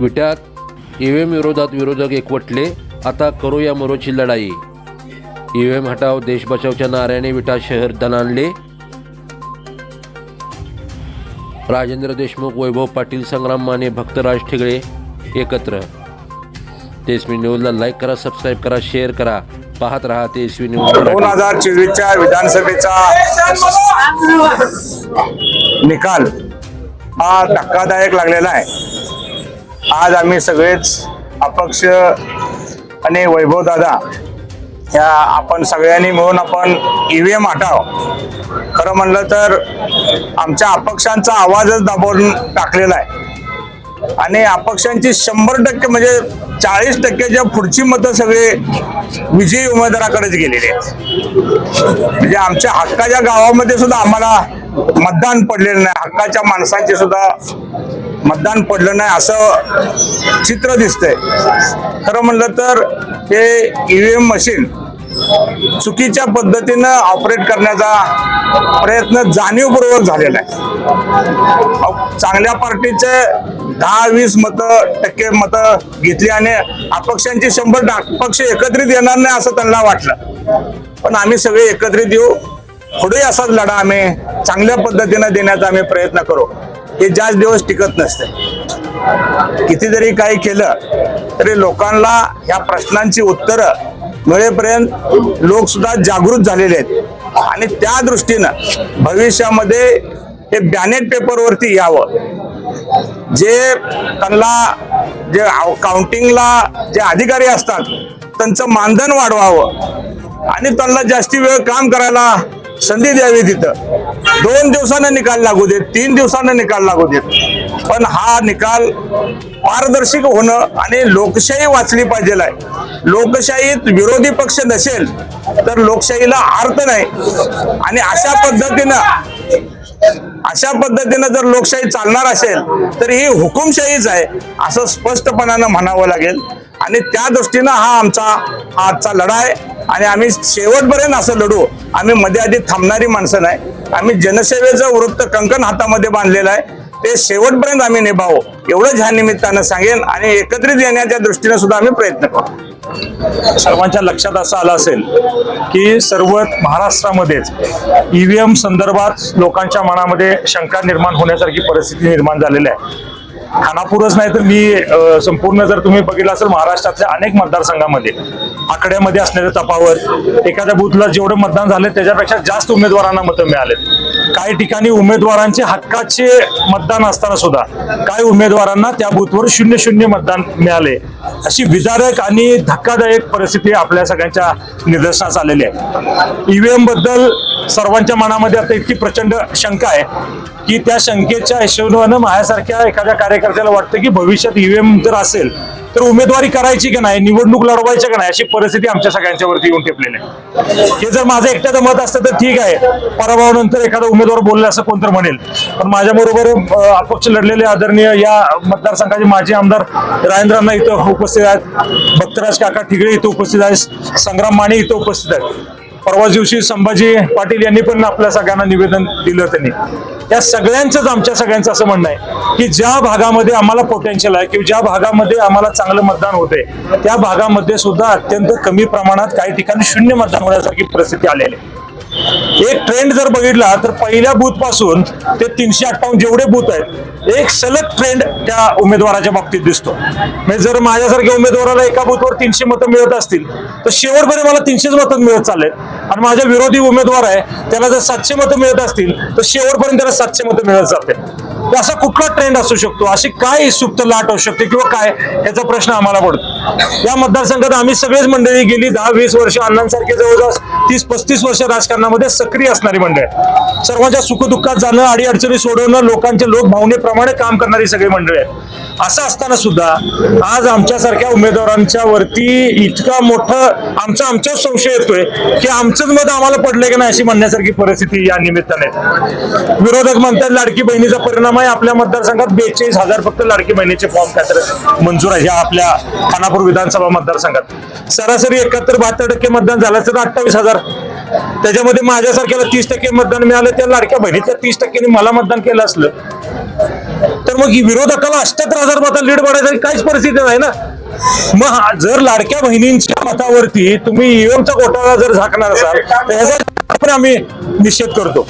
विट्यात EVM विरोधात विरोधक एकवटले आता करू या मोरोची लढाई. ईव्हीएम हटाव देश बचावच्या नाऱ्याने विटा शहर दणाणले. राजेंद्र देशमुख वैभव पाटील संग्राम माने भक्तराज ठिगळे एकत्र. तेजस्वी न्यूजला लाईक करा सबस्क्राईब करा शेअर करा. पाहत राहा तेजस्वी न्यूज दोन हजार चोवीसच्या विधानसभेचा निकाल हा धक्कादायक लागलेला आहे. आज आम्ही सगळेच अपक्ष आणि वैभव दादा या आपण सगळ्यांनी मिळून आपण ईव्हीएम हटाव. खरं म्हणलं तर आमच्या अपक्षांचा आवाजच दाबवून टाकलेला आहे. आणि अपक्षांची शंभर टक्के म्हणजे चाळीस टक्क्याच्या पुढची मतं सगळे विजयी उमेदवाराकडेच गेलेली आहेत. म्हणजे आमच्या हक्काच्या गावामध्ये सुद्धा आम्हाला मतदान पडलेलं नाही. हक्काच्या माणसांचे सुद्धा मतदान पडलं नाही असं चित्र दिसतंय. खरं म्हणलं तर हे ईव्हीएम मशीन चुकीच्या पद्धतीनं ऑपरेट करण्याचा प्रयत्न जाणीवपूर्वक झालेला आहे. चांगल्या पार्टीचे दहा वीस मत टक्के मत घेतली आणि अपक्षांची शंभर टा- पक्ष एकत्रित येणार नाही असं त्यांना वाटलं. पण आम्ही सगळे एकत्रित येऊ. पुढे असाच लढा आम्ही. चांगल्या पद्धतीनं देण्याचा आम्ही प्रयत्न करू. हे जास्त दिवस टिकत नसते. किती जरी काही केलं तरी लोकांना या प्रश्नांची उत्तरं मिळेपर्यंत लोक सुद्धा जागृत झालेले आहेत. आणि त्या दृष्टीनं भविष्यामध्ये हे बॅनेट पेपरवरती यावं. जे त्यांना जे काउंटिंगला जे अधिकारी असतात त्यांचं मानधन वाढवावं. आणि त्यांना जास्ती वेळ काम करायला संधी द्यावी तिथं. दोन दिवसानं निकाल लागू देत तीन दिवसानं निकाल लागू देत. पण हा निकाल पारदर्शक होणं आणि लोकशाही वाचली पाहिजे आहे. लोकशाहीत विरोधी पक्ष नसेल तर लोकशाहीला अर्थ नाही. आणि अशा पद्धतीनं अशा पद्धतीनं जर लोकशाही चालणार असेल तर ही हुकुमशाहीच आहे असं स्पष्टपणानं म्हणावं लागेल. आणि त्या दृष्टीनं हा आमचा हा आजचा लढा आहे. आणि आम्ही शेवटपर्यंत असं लढू. आम्ही मध्ये आधी थांबणारी माणसं नाही. आम्ही जनसेवेचं वृत्त कंकण हातामध्ये बांधलेलं आहे. ते शेवटपर्यंत आम्ही निभावू. एवढंच ह्या निमित्तानं सांगेन आणि एकत्रित येण्याच्या दृष्टीने सुद्धा आम्ही प्रयत्न करू. सर्वांच्या लक्षात असं आलं असेल की सर्व महाराष्ट्रामध्येच ईव्हीएम संदर्भात लोकांच्या मनामध्ये शंका निर्माण होण्यासारखी परिस्थिती निर्माण झालेली आहे. खानापूरच नाही तर मी संपूर्ण जर तुम्ही बघितलं असेल महाराष्ट्रातल्या अनेक मतदारसंघामध्ये आकड्यामध्ये असणाऱ्या तपावर एखाद्या बूथला जेवढं मतदान झालं त्याच्यापेक्षा जास्त उमेदवारांना मतं मिळालेत. काही ठिकाणी उमेदवारांचे हक्काचे मतदान असताना सुद्धा काही उमेदवारांना त्या बूथवर शून्य शून्य मतदान मिळाले. अशी विदारक आणि धक्कादायक परिस्थिती आपल्या सगळ्यांच्या निदर्शनास आलेली आहे. ईव्हीएमबद्दल सर्वांच्या मनामध्ये आता इतकी प्रचंड शंका आहे की त्या शंकेच्या हिशोबानं माझ्यासारख्या एखाद्या कार्यकर्त्याला वाटतं की भविष्यात ईव्हीएम जर असेल तर उमेदवारी करायची की नाही निवडणूक लढवायची का नाही अशी परिस्थिती आमच्या सगळ्यांच्या वरती येऊन टेपलेली आहे. हे जर माझं एकट्याचं मत असतं तर ठीक आहे. पराभवानंतर एखादा उमेदवार बोलले असं कोणतर म्हणेल. पण माझ्या बरोबर अपक्ष लढलेले आदरणीय या मतदारसंघाचे माजी आमदार राजेंद्रांना इथं उपस्थित आहेत. भक्तराज काका ठिगळे इथं उपस्थित आहेत. संग्राम माने इथं उपस्थित आहेत. परवा दिवशी संभाजी पाटील यांनी पण आपल्या सगळ्यांना निवेदन दिलं त्यांनी. या सगळ्यांचंच आमच्या सगळ्यांचं असं म्हणणं आहे की ज्या भागामध्ये आम्हाला पोटेन्शियल आहे किंवा ज्या भागामध्ये आम्हाला चांगलं मतदान होते त्या भागामध्ये सुद्धा अत्यंत कमी प्रमाणात काही ठिकाणी शून्य मतदान होण्यासारखी परिस्थिती आलेली आहे. एक ट्रेंड जर बघितला तर पहिल्या बूथपासून ते तीनशे अठ्ठावन्न जेवढे बूथ आहेत एक सलग ट्रेंड त्या उमेदवाराच्या बाबतीत दिसतो. म्हणजे जर माझ्यासारख्या उमेदवाराला एका बूथवर तीनशे मतं मिळत असतील तर शेवटपर्यंत मला तीनशेच मतं मिळत चालले आणि माझ्या विरोधी उमेदवार आहे त्याला जर सातशे मतं मिळत असतील तर शेवटपर्यंत त्याला सातशे मतं मिळत जाते. असा कुठला ट्रेंड असू शकतो? अशी काय सुप्त लाट असू शकते किंवा काय? याचा प्रश्न आम्हाला पडतो. या मतदारसंघात आम्ही सगळेच मंडळी गेली दहा वीस वर्ष अण्णांसारखे जवळजवळ तीस पस्तीस वर्ष राजकारणामध्ये सक्रिय असणारी मंडळी. सर्वांच्या सुखदुःखात जाणं अडीअडचणी सोडवणं लोकांच्या लोकभावनेप्रमाणे काम करणारी सगळी मंडळी आहेत. असं असताना सुद्धा आज आमच्यासारख्या उमेदवारांच्या वरती इतका मोठं आमचा आमच्याच संशय येतोय की आमचंच मत आम्हाला पडलंय की नाही अशी म्हणण्यासारखी परिस्थिती या निमित्ताने. विरोधक म्हणतात लाडकी बहिणीचा परिणाम आहे. आपल्या मतदारसंघात बेचाळीस हजार फक्त लाडकी बहिणीचे फॉर्म काय तर मंजूर आहे. ह्या आपल्या खानापूर विधानसभा मतदारसंघात. सरासरी एकाहत्तर बहात्तर टक्के मतदान झालं तर अठ्ठावीस हजार. त्याच्यामध्ये माझ्यासारख्याला तीस टक्के मतदान मिळालं त्या लाडक्या बहिणीच्या तीस टक्क्यांनी मला मतदान केलं असलं. तर मग विरोधकाला अष्ट्याहत्तर हजार मता लीड पडायची काहीच परिस्थिती नाही ना. मग जर लाडक्या बहिणींच्या मतावरती तुम्ही ईव्हीएमचा घोटाळा जर झाकणार असाल तर ह्याचा आम्ही निषेध करतो.